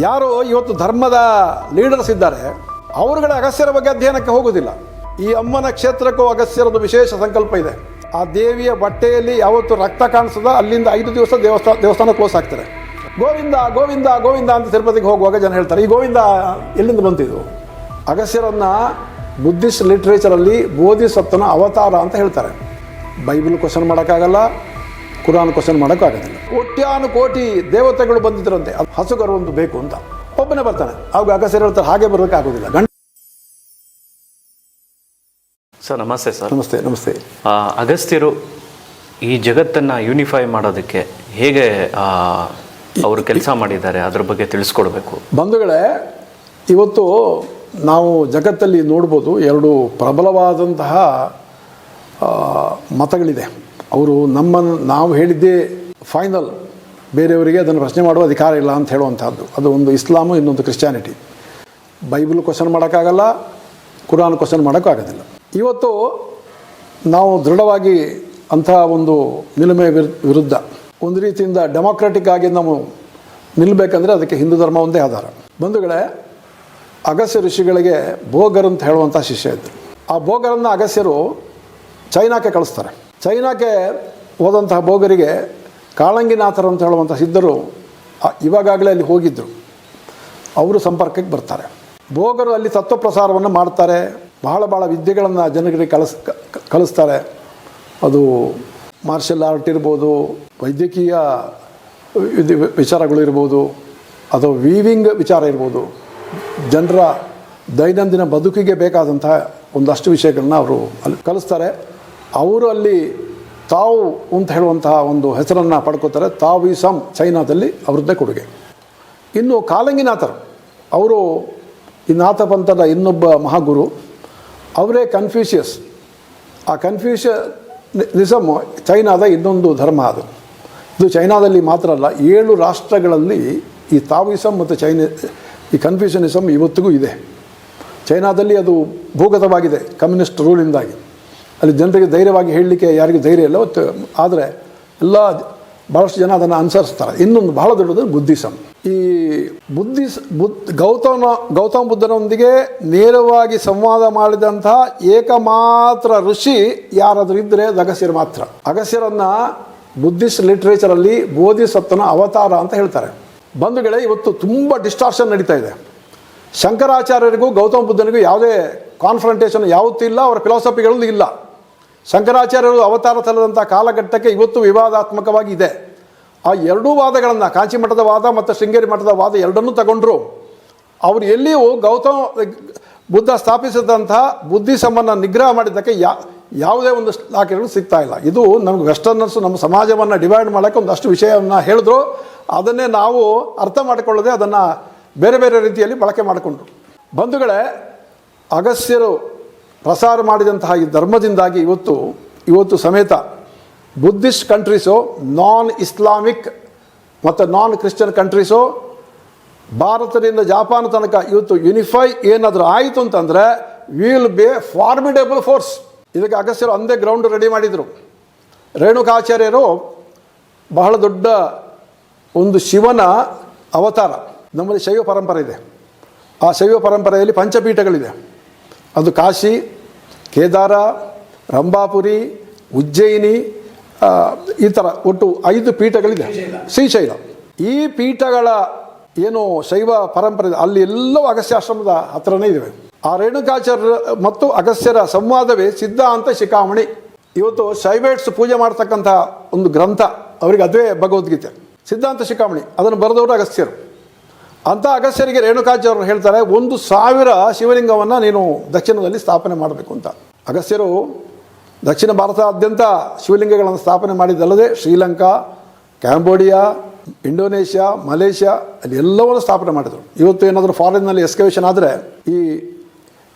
ಯಾರು ಇವತ್ತು ಧರ್ಮದ ಲೀಡರ್ಸ್ ಇದ್ದಾರೆ, ಅವರುಗಳ ಅಗಸ್ಯರ ಬಗ್ಗೆ ಅಧ್ಯಯನಕ್ಕೆ ಹೋಗುವುದಿಲ್ಲ ಈ ಅಮ್ಮನ ಕ್ಷೇತ್ರಕ್ಕೂ ಅಗಸ್ಯರದ್ದು ವಿಶೇಷ ಸಂಕಲ್ಪ ಇದೆ. ಆ ದೇವಿಯ ಬಟ್ಟೆಯಲ್ಲಿ ಯಾವತ್ತು ರಕ್ತ ಕಾಣಿಸ್ತದ ಅಲ್ಲಿಂದ ಐದು ದಿವಸ ದೇವಸ್ಥಾನ ದೇವಸ್ಥಾನ ಕ್ಲೋಸ್ ಆಗ್ತಾರೆ ಗೋವಿಂದ ಗೋವಿಂದ ಗೋವಿಂದ ಅಂತ ತಿರುಪತಿಗೆ ಹೋಗುವಾಗ ಜನ ಹೇಳ್ತಾರೆ, ಈ ಗೋವಿಂದ ಎಲ್ಲಿಂದ ಬಂತಿದ್ದು ಅಗಸ್ಯರನ್ನ ಬುದ್ಧಿಸ್ಟ್ ಲಿಟ್ರೇಚರಲ್ಲಿ ಬೋಧಿಸತ್ತನ ಅವತಾರ ಅಂತ ಹೇಳ್ತಾರೆ. ಬೈಬಲ್ ಕ್ವಶನ್ ಮಾಡೋಕ್ಕಾಗಲ್ಲ. ಕುರಾನ್ ಕ್ವಶನ್ ಮಾಡೋಕ್ಕಾಗೋದಿಲ್ಲ. ಕೋಟ್ಯಾನು ಕೋಟಿ ದೇವತೆಗಳು ಬಂದಿದ್ರಂತೆ ಅದು ಹಸುಗರು ಒಂದು ಬೇಕು ಅಂತ. ಒಬ್ಬನೇ ಬರ್ತಾನೆ. ಅವಾಗ ಅಗಸ್ಯರು ಹೇಳ್ತಾರೆ ಹಾಗೆ ಬರೋಕ್ಕಾಗೋದಿಲ್ಲ. ಗಂಡ ಸರ್ ನಮಸ್ತೆ ಸರ್. ನಮಸ್ತೆ ನಮಸ್ತೆ. ಅಗಸ್ತ್ಯರು ಈ ಜಗತ್ತನ್ನು ಯೂನಿಫೈ ಮಾಡೋದಕ್ಕೆ ಹೇಗೆ ಅವರು ಕೆಲಸ ಮಾಡಿದ್ದಾರೆ ಅದ್ರ ಬಗ್ಗೆ ತಿಳಿಸ್ಕೊಡ್ಬೇಕು. ಬಂಧುಗಳೇ ಇವತ್ತು ನಾವು ಜಗತ್ತಲ್ಲಿ ನೋಡ್ಬೋದು ಎರಡು ಪ್ರಬಲವಾದಂತಹ ಮತಗಳಿದೆ. ಅವರು ನಮ್ಮನ್ನು ನಾವು ಹೇಳಿದ್ದೇ ಫೈನಲ್ ಬೇರೆಯವರಿಗೆ ಅದನ್ನು ಪ್ರಶ್ನೆ ಮಾಡುವ ಅಧಿಕಾರ ಇಲ್ಲ ಅಂತ ಹೇಳುವಂಥದ್ದು ಅದು ಒಂದು ಇಸ್ಲಾಮು, ಇನ್ನೊಂದು ಕ್ರಿಶ್ಚಾನಿಟಿ ಬೈಬಲ್ ಕ್ವಶನ್ ಮಾಡೋಕ್ಕಾಗಲ್ಲ ಕುರಾನ್ ಕ್ವಶನ್ ಮಾಡೋಕ್ಕಾಗೋದಿಲ್ಲ. ಇವತ್ತು ನಾವು ದೃಢವಾಗಿ ಅಂತಹ ಒಂದು ನಿಲುಮೆ ವಿರ್- ವಿರುದ್ಧ, ಒಂದು ರೀತಿಯಿಂದ ಡೆಮೋಕ್ರೆಟಿಕ್ ಆಗಿ ನಾವು ನಿಲ್ಲಬೇಕಂದ್ರೆ ಅದಕ್ಕೆ ಹಿಂದೂ ಧರ್ಮ ಒಂದೇ ಆಧಾರ. ಬಂಧುಗಳೇ ಅಗಸ್ಯ ಋಷಿಗಳಿಗೆ ಭೋಗರ್ ಅಂತ ಹೇಳುವಂಥ ಶಿಷ್ಯ ಇದ್ದರು ಆ ಭೋಗರನ್ನು ಅಗಸ್ಯರು ಚೈನಾಕ್ಕೆ ಕಳಿಸ್ತಾರೆ. ಚೈನಾಕ್ಕೆ ಹೋದಂತಹ ಭೋಗರಿಗೆ ಕಾಳಂಗಿನಾಥರು ಅಂತ ಹೇಳುವಂಥ ಸಿದ್ಧರು ಇವಾಗಾಗಲೇ ಅಲ್ಲಿ ಹೋಗಿದ್ದರು ಅವರು ಸಂಪರ್ಕಕ್ಕೆ ಬರ್ತಾರೆ. ಭೋಗರು ಅಲ್ಲಿ ತತ್ವ ಪ್ರಸಾರವನ್ನು ಮಾಡ್ತಾರೆ. ಬಹಳ ಬಹಳ ವಿದ್ಯೆಗಳನ್ನು ಜನರಿಗೆ ಕಲಿಸ್, ಕ- ಕ- ಕಲಿಸ್ತಾರೆ. ಅದು ಮಾರ್ಷಲ್ ಆರ್ಟ್ ಇರ್ಬೋದು, ವೈದ್ಯಕೀಯ ವಿಚಾರಗಳು ಇರ್ಬೋದು, ಅಥವಾ ವೀವಿಂಗ್ ವಿಚಾರ ಇರ್ಬೋದು. ಜನರ ದೈನಂದಿನ ಬದುಕಿಗೆ ಬೇಕಾದಂತಹ ಒಂದಷ್ಟು ವಿಷಯಗಳನ್ನ ಅವರು ಅಲ್ಲಿ ಕಲಿಸ್ತಾರೆ. ಅವರು ಅಲ್ಲಿ ತಾವು ಅಂತ ಹೇಳುವಂತಹ ಒಂದು ಹೆಸರನ್ನು ಪಡ್ಕೋತಾರೆ ತಾವಿಸಮ್ ಚೈನಾದಲ್ಲಿ ಅವರದ್ದೇ ಕೊಡುಗೆ. ಇನ್ನು ಕಾಲಂಗಿನಾಥರು, ಅವರು ಈ ನಾಥ ಪಂಥದ ಇನ್ನೊಬ್ಬ ಮಹಾಗುರು, ಅವರೇ ಕನ್ಫ್ಯೂಷಿಯಸ್. ಆ ಕನ್ಫ್ಯೂಷನಿಸಮ್ ಚೈನಾದ ಇನ್ನೊಂದು ಧರ್ಮ ಅದು. ಇದು ಚೈನಾದಲ್ಲಿ ಮಾತ್ರ ಅಲ್ಲ, ಏಳು ರಾಷ್ಟ್ರಗಳಲ್ಲಿ ಈ ತಾವಿಸಮ್ ಮತ್ತು ಚೈನ, ಈ ಕನ್ಫ್ಯೂಷನಿಸಮ್ ಇವತ್ತಿಗೂ ಇದೆ. ಚೈನಾದಲ್ಲಿ ಅದು ಭೂಗತವಾಗಿದೆ, ಕಮ್ಯುನಿಸ್ಟ್ ರೂಲಿಂದಾಗಿ. ಅಲ್ಲಿ ಜನರಿಗೆ ಧೈರ್ಯವಾಗಿ ಹೇಳಲಿಕ್ಕೆ ಯಾರಿಗೂ ಧೈರ್ಯ ಇಲ್ಲ ಮತ್ತು ಆದರೆ ಎಲ್ಲ ಭಾಳಷ್ಟು ಜನ ಅದನ್ನು ಅನುಸರಿಸ್ತಾರೆ. ಇನ್ನೊಂದು ಬಹಳ ದೊಡ್ಡದು ಬುದ್ಧಿಸಮ್ ಈ ಬುದ್ಧಿಸ್ ಬುದ್ಧ ಗೌತಮ ಗೌತಮ ಬುದ್ಧನೊಂದಿಗೆ ನೇರವಾಗಿ ಸಂವಾದ ಮಾಡಿದಂತಹ ಏಕಮಾತ್ರ ಋಷಿ ಯಾರಾದರೂ ಇದ್ದರೆ ಅಗಸ್ಯರು ಮಾತ್ರ. ಅಗಸ್ಯರನ್ನು ಬುದ್ಧಿಸ್ಟ್ ಲಿಟ್ರೇಚರಲ್ಲಿ ಬೋಧಿಸತ್ವನ ಅವತಾರ ಅಂತ ಹೇಳ್ತಾರೆ. ಬಂಧುಗಳೇ ಇವತ್ತು ತುಂಬ ಡಿಸ್ಟಾರ್ಷನ್ ನಡೀತಾ ಇದೆ. ಶಂಕರಾಚಾರ್ಯರಿಗೂ ಗೌತಮ ಬುದ್ಧನಿಗೂ ಯಾವುದೇ ಕಾನ್ಫ್ರಂಟೇಷನ್ ಯಾವತ್ತೂ ಇಲ್ಲ, ಅವರ ಫಿಲಾಸಫಿಗಳಲ್ಲೂ ಇಲ್ಲ. ಶಂಕರಾಚಾರ್ಯರು ಅವತಾರ ತಲದಂಥ ಕಾಲಘಟ್ಟಕ್ಕೆ ಇವತ್ತು ವಿವಾದಾತ್ಮಕವಾಗಿ ಇದೆ ಆ ಎರಡೂ ವಾದಗಳನ್ನು ಕಾಂಚಿ ಮಠದ ವಾದ ಮತ್ತು ಶೃಂಗೇರಿ ಮಠದ ವಾದ ಎರಡನ್ನೂ ತಗೊಂಡ್ರು. ಅವರು ಎಲ್ಲಿಯೂ ಗೌತಮ ಬುದ್ಧ ಸ್ಥಾಪಿಸಿದಂತಹ ಬುದ್ಧಿಸಮನ್ನು ನಿಗ್ರಹ ಮಾಡಿದ್ದಕ್ಕೆ ಯಾ, ಯಾವುದೇ ಒಂದು ದಾಖಲೆಗಳು ಸಿಗ್ತಾ ಇಲ್ಲ. ಇದು ನಮಗೆ ವೆಸ್ಟರ್ನರ್ಸು ನಮ್ಮ ಸಮಾಜವನ್ನು ಡಿವೈಡ್ ಮಾಡೋಕ್ಕೆ ಒಂದಷ್ಟು ವಿಷಯವನ್ನು ಹೇಳಿದ್ರು. ಅದನ್ನೇ ನಾವು ಅರ್ಥ ಮಾಡಿಕೊಳ್ಳದೆ ಅದನ್ನು ಬೇರೆ ಬೇರೆ ರೀತಿಯಲ್ಲಿ ಬಳಕೆ ಮಾಡಿಕೊಂಡ್ರು. ಬಂಧುಗಳೇ ಅಗಸ್ಯರು ಪ್ರಸಾರ ಮಾಡಿದಂತಹ ಈ ಧರ್ಮದಿಂದಾಗಿ ಇವತ್ತು ಇವತ್ತು ಸಮೇತ ಬುದ್ಧಿಸ್ಟ್ ಕಂಟ್ರೀಸು ನಾನ್ ಇಸ್ಲಾಮಿಕ್ ಮತ್ತು ನಾನ್ ಕ್ರಿಶ್ಚಿಯನ್ ಕಂಟ್ರೀಸು ಭಾರತದಿಂದ ಜಪಾನ್ ತನಕ ಇವತ್ತು ಯುನಿಫೈ ಏನಾದರೂ ಆಯಿತು ಅಂತಂದರೆ ವಿಲ್ ಬಿ ಫಾರ್ಮಿಡೇಬಲ್ ಫೋರ್ಸ್ ಇದಕ್ಕೆ ಅಗಸ್ಯರು ಅಂದೇ ಗ್ರೌಂಡ್ ರೆಡಿ ಮಾಡಿದರು. ರೇಣುಕಾಚಾರ್ಯರು ಬಹಳ ದೊಡ್ಡ ಒಂದು ಶಿವನ ಅವತಾರ. ನಮ್ಮಲ್ಲಿ ಶೈವ ಪರಂಪರೆ ಇದೆ. ಆ ಶೈವ ಪರಂಪರೆಯಲ್ಲಿ ಪಂಚಪೀಠಗಳಿದೆ. ಅದು ಕಾಶಿ, ಕೇದಾರ, ರಂಭಾಪುರಿ, ಉಜ್ಜಯಿನಿ ಈ ಥರ ಒಟ್ಟು ಐದು ಪೀಠಗಳಿದೆ. ಶ್ರೀಶೈಲ. ಈ ಪೀಠಗಳ ಏನು ಶೈವ ಪರಂಪರೆ, ಅಲ್ಲಿ ಎಲ್ಲವೂ ಅಗಸ್ಯಾಶ್ರಮದ ಹತ್ರನೇ ಇದ್ದಾವೆ ಆ ರೇಣುಕಾಚಾರ್ಯ ಮತ್ತು ಅಗಸ್ಯರ ಸಂವಾದವೇ ಸಿದ್ಧಾಂತ ಶಿಖಾಮಣಿ. ಇವತ್ತು ಶೈವೇಟ್ಸ್ ಪೂಜೆ ಮಾಡ್ತಕ್ಕಂಥ ಒಂದು ಗ್ರಂಥ, ಅವರಿಗೆ ಅದೇ ಭಗವದ್ಗೀತೆ. ಸಿದ್ಧಾಂತ ಶಿಖಾಮಣಿ, ಅದನ್ನು ಬರೆದವರು ಅಗಸ್ತ್ಯರು. ಅಂಥ ಅಗಸ್ಯರಿಗೆ ರೇಣುಕಾಚಾರ್ಯರು ಹೇಳ್ತಾರೆ, ಒಂದು ಸಾವಿರ ಶಿವಲಿಂಗವನ್ನು ನೀನು ದಕ್ಷಿಣದಲ್ಲಿ ಸ್ಥಾಪನೆ ಮಾಡಬೇಕು ಅಂತ. ಅಗಸ್ಯರು ದಕ್ಷಿಣ ಭಾರತಾದ್ಯಂತ ಶಿವಲಿಂಗಗಳನ್ನು ಸ್ಥಾಪನೆ ಮಾಡಿದ್ದಲ್ಲದೆ ಶ್ರೀಲಂಕಾ, ಕ್ಯಾಂಬೋಡಿಯಾ, ಇಂಡೋನೇಷ್ಯಾ, ಮಲೇಷ್ಯಾ, ಅಲ್ಲಿ ಎಲ್ಲವನ್ನು ಸ್ಥಾಪನೆ ಮಾಡಿದರು. ಇವತ್ತು ಏನಾದರೂ ಫಾರಿನ್ನಲ್ಲಿ ಎಸ್ಕವೇಷನ್ ಆದರೆ ಈ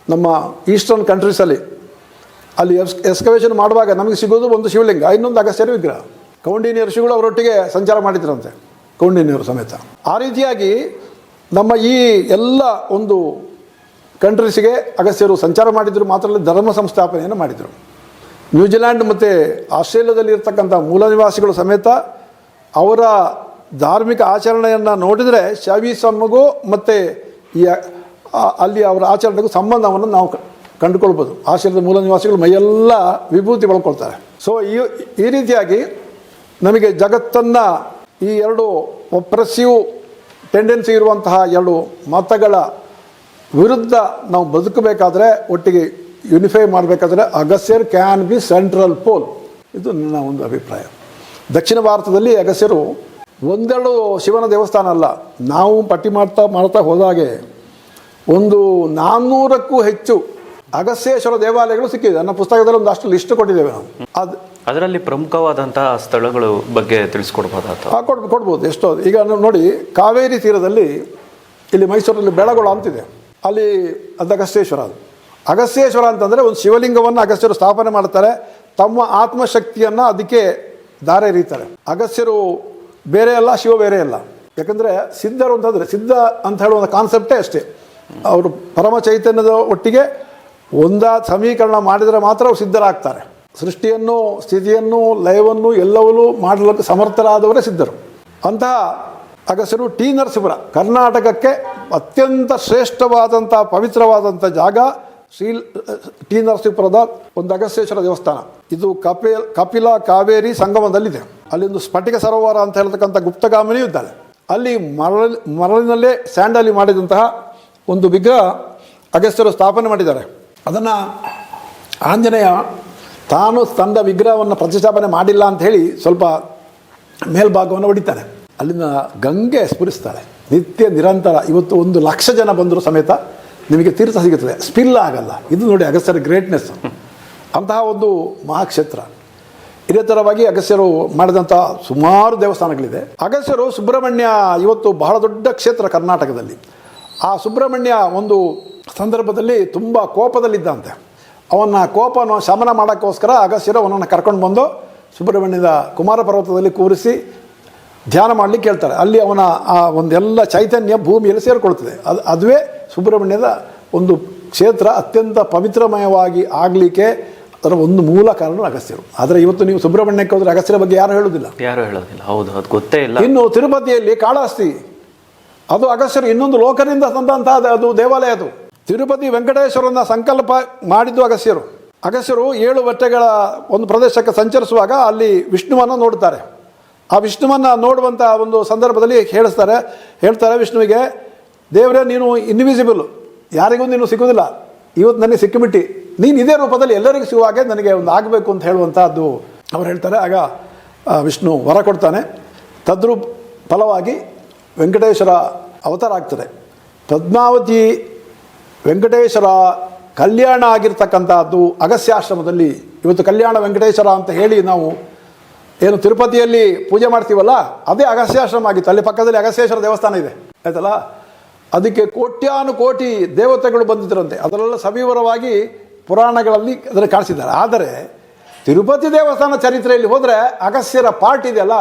ನಮ್ಮ ಈಸ್ಟರ್ನ್ ಕಂಟ್ರೀಸಲ್ಲಿ ಅಲ್ಲಿ ಎಸ್ ಎಸ್ಕವೇಷನ್ ಮಾಡುವಾಗ ನಮಗೆ ಸಿಗೋದು ಒಂದು ಶಿವಲಿಂಗ, ಇನ್ನೊಂದು ಅಗಸ್ತ್ಯರ ವಿಗ್ರಹ. ಕೌಂಡಿನಿಯ ಋಷಿಗಳು ಅವರೊಟ್ಟಿಗೆ ಸಂಚಾರ ಮಾಡಿದ್ರಂತೆ ಕೌಂಡಿನಿಯವರು ಸಮೇತ. ಆ ರೀತಿಯಾಗಿ ನಮ್ಮ ಈ ಎಲ್ಲ ಒಂದು ಕಂಟ್ರೀಸಿಗೆ ಅಗಸ್ತ್ಯರು ಸಂಚಾರ ಮಾಡಿದರು, ಮಾತ್ರ ಧರ್ಮ ಸಂಸ್ಥಾಪನೆಯನ್ನು ಮಾಡಿದರು. ನ್ಯೂಜಿಲ್ಯಾಂಡ್ ಮತ್ತು ಆಸ್ಟ್ರೇಲಿಯಾದಲ್ಲಿ ಇರ್ತಕ್ಕಂಥ ಮೂಲ ನಿವಾಸಿಗಳು ಸಮೇತ ಅವರ ಧಾರ್ಮಿಕ ಆಚರಣೆಯನ್ನು ನೋಡಿದರೆ ಶವಿಸಮ್ಮಗೂ ಮತ್ತು ಈ ಅಲ್ಲಿ ಅವರ ಆಚರಣೆಗೂ ಸಂಬಂಧವನ್ನು ನಾವು ಕಂಡುಕೊಳ್ಬೋದು. ಆಶ್ರಯದ ಮೂಲ ನಿವಾಸಿಗಳು ಮೈಯೆಲ್ಲ ವಿಭೂತಿ ಬಳಕೊಳ್ತಾರೆ. ಸೊ ಈ ಈ ರೀತಿಯಾಗಿ ನಮಗೆ ಜಗತ್ತನ್ನು ಈ ಎರಡು ಒಪ್ರೆಸಿವ್ ಟೆಂಡೆನ್ಸಿ ಇರುವಂತಹ ಎರಡು ಮತಗಳ ವಿರುದ್ಧ ನಾವು ಬದುಕಬೇಕಾದ್ರೆ ಒಟ್ಟಿಗೆ ಯುನಿಫೈ ಮಾಡಬೇಕಾದ್ರೆ ಅಗಸ್ಯರ್ ಕ್ಯಾನ್ ಬಿ ಸೆಂಟ್ರಲ್ ಪೋಲ್ ಇದು ನನ್ನ ಒಂದು ಅಭಿಪ್ರಾಯ. ದಕ್ಷಿಣ ಭಾರತದಲ್ಲಿ ಅಗಸ್ಯರು ಒಂದೆರಡು ಶಿವನ ದೇವಸ್ಥಾನ ಅಲ್ಲ, ನಾವು ಪಟ್ಟಿ ಮಾಡ್ತಾ ಮಾಡ್ತಾ ಹೋದಾಗೆ ಒಂದು ನಾನ್ನೂರಕ್ಕೂ ಹೆಚ್ಚು ಅಗಸ್ಯೇಶ್ವರ ದೇವಾಲಯಗಳು ಸಿಕ್ಕಿದೆ. ನನ್ನ ಪುಸ್ತಕದಲ್ಲಿ ಒಂದಷ್ಟು ಲಿಸ್ಟ್ ಕೊಟ್ಟಿದ್ದೇವೆ ನಾವು. ಅದು ಅದರಲ್ಲಿ ಪ್ರಮುಖವಾದಂತಹ ಸ್ಥಳಗಳು ಬಗ್ಗೆ ತಿಳಿಸ್ಕೊಡ್ಬೋದಾ ಕೊಡ್ಬೋದು, ಎಷ್ಟೋ, ಈಗ ನೋಡಿ, ಕಾವೇರಿ ತೀರದಲ್ಲಿ ಇಲ್ಲಿ ಮೈಸೂರಲ್ಲಿ ಬೆಳಗೊಳ ಅಂತಿದೆ. ಅಲ್ಲಿ ಅದು ಅಗಸ್ತ್ಯೇಶ್ವರ ಅದು. ಅಗಸ್ತ್ಯೇಶ್ವರ ಅಂತಂದರೆ ಒಂದು ಶಿವಲಿಂಗವನ್ನು ಅಗಸ್ತ್ಯರು ಸ್ಥಾಪನೆ ಮಾಡ್ತಾರೆ, ತಮ್ಮ ಆತ್ಮಶಕ್ತಿಯನ್ನು ಅದಕ್ಕೆ ದಾರೆ ಎರೀತಾರೆ. ಅಗಸ್ತ್ಯರು ಬೇರೆ ಅಲ್ಲ, ಶಿವ ಬೇರೆ ಅಲ್ಲ. ಯಾಕಂದರೆ ಸಿದ್ಧರು ಅಂತಂದರೆ, ಸಿದ್ಧ ಅಂತ ಹೇಳುವ ಕಾನ್ಸೆಪ್ಟೇ ಅಷ್ಟೇ. ಅವರು ಪರಮ ಚೈತನ್ಯದ ಒಟ್ಟಿಗೆ ಒಂದಾ ಸಮೀಕರಣ ಮಾಡಿದರೆ ಮಾತ್ರ ಅವ್ರು ಸಿದ್ಧರಾಗ್ತಾರೆ. ಸೃಷ್ಟಿಯನ್ನು, ಸ್ಥಿತಿಯನ್ನು, ಲಯವನ್ನು ಎಲ್ಲವನ್ನೂ ಮಾಡಲಿಕ್ಕೆ ಸಮರ್ಥರಾದವರೇ ಸಿದ್ಧರು. ಅಂತಹ ಅಗಸರು ಟಿ. ನರಸಿಂಹರ ಕರ್ನಾಟಕಕ್ಕೆ ಅತ್ಯಂತ ಶ್ರೇಷ್ಠವಾದಂಥ, ಪವಿತ್ರವಾದಂಥ ಜಾಗ ಶ್ರೀ, ಟಿ. ನರಸೀಪುರದ ಒಂದು ಅಗಸ್ಯೇಶ್ವರ ದೇವಸ್ಥಾನ. ಇದು ಕಪಿ, ಕಪಿಲ ಕಾವೇರಿ ಸಂಗಮದಲ್ಲಿದೆ. ಅಲ್ಲಿ ಒಂದು ಸ್ಫಟಿಕ ಸರೋವರ ಅಂತ ಹೇಳ್ತಕ್ಕಂಥ ಗುಪ್ತಗಾಮಿನಿಯೂ ಇದ್ದಾಳೆ. ಅಲ್ಲಿ ಮರಳ, ಮರಳಿನಲ್ಲೇ ಸ್ಯಾಂಡಲ್ಲಿ ಮಾಡಿದಂತಹ ಒಂದು ವಿಗ್ರಹ ಅಗಸ್ಯರು ಸ್ಥಾಪನೆ ಮಾಡಿದ್ದಾರೆ. ಅದನ್ನು ಆಂಜನೇಯ ತಾನು ತಂದ ವಿಗ್ರಹವನ್ನು ಪ್ರತಿಷ್ಠಾಪನೆ ಮಾಡಿಲ್ಲ ಅಂತ ಹೇಳಿ ಸ್ವಲ್ಪ ಮೇಲ್ಭಾಗವನ್ನು ಹೊಡಿತಾನೆ. ಅಲ್ಲಿಂದ ಗಂಗೆ ಸ್ಫುರಿಸ್ತಾಳೆ. ನಿತ್ಯ ನಿರಂತರ, ಇವತ್ತು ಒಂದು ಲಕ್ಷ ಜನ ಬಂದರೂ ಸಮೇತ ನಿಮಗೆ ತೀರ್ಥ ಸಿಗುತ್ತದೆ. ಸ್ಪಿಲ್ ಆಗಲ್ಲ. ಇದು ನೋಡಿ ಅಗಸ್ತ್ಯರ ಗ್ರೇಟ್ನೆಸ್ ಅಂತಹ ಒಂದು ಮಹಾಕ್ಷೇತ್ರ. ಇದೇ ಥರವಾಗಿ ಅಗಸ್ಯರು ಮಾಡಿದಂಥ ಸುಮಾರು ದೇವಸ್ಥಾನಗಳಿದೆ. ಅಗಸ್ಯರು ಸುಬ್ರಹ್ಮಣ್ಯ ಇವತ್ತು ಬಹಳ ದೊಡ್ಡ ಕ್ಷೇತ್ರ ಕರ್ನಾಟಕದಲ್ಲಿ. ಆ ಸುಬ್ರಹ್ಮಣ್ಯ ಒಂದು ಸಂದರ್ಭದಲ್ಲಿ ತುಂಬ ಕೋಪದಲ್ಲಿದ್ದಂತೆ. ಅವನ ಕೋಪವನ್ನು ಶಮನ ಮಾಡೋಕ್ಕೋಸ್ಕರ ಅಗಸ್ತ್ಯರು ಅವನನ್ನು ಕರ್ಕೊಂಡು ಬಂದು ಸುಬ್ರಹ್ಮಣ್ಯದ ಕುಮಾರ ಪರ್ವತದಲ್ಲಿ ಕೂರಿಸಿ ಧ್ಯಾನ ಮಾಡಲಿಕ್ಕೆ ಹೇಳ್ತಾರೆ. ಅಲ್ಲಿ ಅವನ ಆ ಒಂದೆಲ್ಲ ಚೈತನ್ಯ ಭೂಮಿಯಲ್ಲಿ ಸೇರಿಕೊಳ್ತದೆ. ಅದು ಅದುವೇ ಸುಬ್ರಹ್ಮಣ್ಯದ ಒಂದು ಕ್ಷೇತ್ರ ಅತ್ಯಂತ ಪವಿತ್ರಮಯವಾಗಿ ಆಗಲಿಕ್ಕೆ ಅದರ ಒಂದು ಮೂಲ ಕಾರಣ ಅಗಸ್ತ್ಯರು. ಆದರೆ ಇವತ್ತು ನೀವು ಸುಬ್ರಹ್ಮಣ್ಯಕ್ಕೆ ಹೋದರೆ ಅಗಸ್ತ್ಯರ ಬಗ್ಗೆ ಯಾರು ಹೇಳುವುದಿಲ್ಲ ಯಾರು ಹೇಳೋದಿಲ್ಲ. ಹೌದು ಅದು ಗೊತ್ತೇ ಇಲ್ಲ. ಇನ್ನು ತಿರುಪತಿಯಲ್ಲಿ ಕಾಳಾಸ್ತಿ ಅದು ಅಗಸ್ತ್ಯರು ಇನ್ನೊಂದು ಲೋಕದಿಂದ ತಂದಂತಹ ಅದು ದೇವಾಲಯ ಅದು. ತಿರುಪತಿ ವೆಂಕಟೇಶ್ವರನ ಸಂಕಲ್ಪ ಮಾಡಿದ್ದು ಅಗಸ್ಯರು ಅಗಸ್ಯರು ಏಳು ಬಟ್ಟೆಗಳ ಒಂದು ಪ್ರದೇಶಕ್ಕೆ ಸಂಚರಿಸುವಾಗ ಅಲ್ಲಿ ವಿಷ್ಣುವನ್ನು ನೋಡ್ತಾರೆ ಆ ವಿಷ್ಣುವನ್ನು ನೋಡುವಂಥ ಒಂದು ಸಂದರ್ಭದಲ್ಲಿ ಹೇಳಿಸ್ತಾರೆ. ಹೇಳ್ತಾರೆ ವಿಷ್ಣುವಿಗೆ, ದೇವರೇ, ನೀನು ಇನ್ವಿಸಿಬಲ್ ಯಾರಿಗೂ ನೀನು ಸಿಗೋದಿಲ್ಲ ಇವತ್ತು ನನಗೆ ಸಿಕ್ಕಿಬಿಟ್ಟು. ನೀನು ಇದೇ ರೂಪದಲ್ಲಿ ಎಲ್ಲರಿಗೂ ಸಿಗುವಾಗೆ ನನಗೆ ಒಂದು ಆಗಬೇಕು ಅಂತ ಹೇಳುವಂಥದ್ದು ಅವ್ರು ಹೇಳ್ತಾರೆ. ಆಗ ವಿಷ್ಣು ವರ ಕೊಡ್ತಾನೆ. ತದ್ರೂ ಫಲವಾಗಿ ವೆಂಕಟೇಶ್ವರ ಅವತಾರ ಆಗ್ತದೆ. ಪದ್ಮಾವತಿ ವೆಂಕಟೇಶ್ವರ ಕಲ್ಯಾಣ ಆಗಿರ್ತಕ್ಕಂಥದ್ದು ಅಗಸ್ಯಾಶ್ರಮದಲ್ಲಿ ಇವತ್ತು ಕಲ್ಯಾಣ ವೆಂಕಟೇಶ್ವರ ಅಂತ ಹೇಳಿ ನಾವು ಏನು ತಿರುಪತಿಯಲ್ಲಿ ಪೂಜೆ ಮಾಡ್ತೀವಲ್ಲ, ಅದೇ ಅಗಸ್ಯಾಶ್ರಮ ಆಗಿತ್ತು. ಅಲ್ಲಿ ಪಕ್ಕದಲ್ಲಿ ಅಗಸ್ಯೇಶ್ವರ ದೇವಸ್ಥಾನ ಇದೆ. ಆಯ್ತಲ್ಲ? ಅದಕ್ಕೆ ಕೋಟ್ಯಾನು ಕೋಟಿ ದೇವತೆಗಳು ಬಂದಿದ್ದರಂತೆ. ಅದರಲ್ಲ ಸವಿವರವಾಗಿ ಪುರಾಣಗಳಲ್ಲಿ ಅದನ್ನು ಕಾಣಿಸಿದ್ದಾರೆ. ಆದರೆ ತಿರುಪತಿ ದೇವಸ್ಥಾನ ಚರಿತ್ರೆಯಲ್ಲಿ ಹೋದರೆ ಅಗಸ್ಯರ ಪಾರ್ಟ್ ಇದೆಯಲ್ಲ,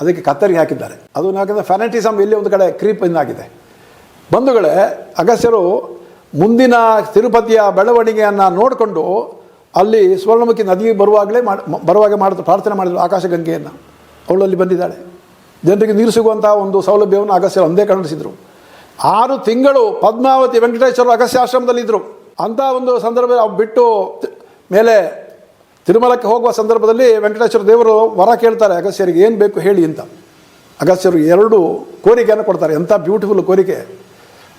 ಅದಕ್ಕೆ ಕತ್ತರಿಗೆ ಹಾಕಿದ್ದಾರೆ. ಅದು ಯಾಕಂದರೆ ಫ್ಯಾನೆಟಿಸಮ್ ಇಲ್ಲಿ ಒಂದು ಕಡೆ ಕ್ರೀಪ್ ಆಗಿದೆ. ಬಂಧುಗಳೇ ಅಗಸ್ಯರು ಮುಂದಿನ ತಿರುಪತಿಯ ಬೆಳವಣಿಗೆಯನ್ನು ನೋಡಿಕೊಂಡು ಅಲ್ಲಿ ಸ್ವರ್ಣಮುಖಿ ನದಿ ಬರುವಾಗಲೇ ಮಾಡಿ ಬರುವಾಗ ಮಾಡಿದ್ರು, ಪ್ರಾರ್ಥನೆ ಮಾಡಿದ್ರು ಆಕಾಶಗಂಗೆಯನ್ನು ಅವಳು ಅಲ್ಲಿ ಬಂದಿದ್ದಾಳೆ. ಜನರಿಗೆ ನೀರು ಸಿಗುವಂಥ ಒಂದು ಸೌಲಭ್ಯವನ್ನು ಅಗಸ್ಯ ಒಂದೇ ಕರುಣಿಸಿದರು ಆರು ತಿಂಗಳು ಪದ್ಮಾವತಿ ವೆಂಕಟೇಶ್ವರ ಅಗಸ್ಯ ಆಶ್ರಮದಲ್ಲಿದ್ದರು ಅಂಥ ಒಂದು ಸಂದರ್ಭ ಬಿಟ್ಟು ಮೇಲೆ ತಿರುಮಲಕ್ಕೆ ಹೋಗುವ ಸಂದರ್ಭದಲ್ಲಿ ವೆಂಕಟೇಶ್ವರ ದೇವರು ವರ ಕೇಳ್ತಾರೆ ಅಗಸ್ಯರಿಗೆ ಏನು ಬೇಕು ಹೇಳಿ ಅಂತ. ಅಗಸ್ಯರು ಎರಡು ಕೋರಿಕೆಯನ್ನು ಕೊಡ್ತಾರೆ, ಎಂಥ ಬ್ಯೂಟಿಫುಲ್ ಕೋರಿಕೆ.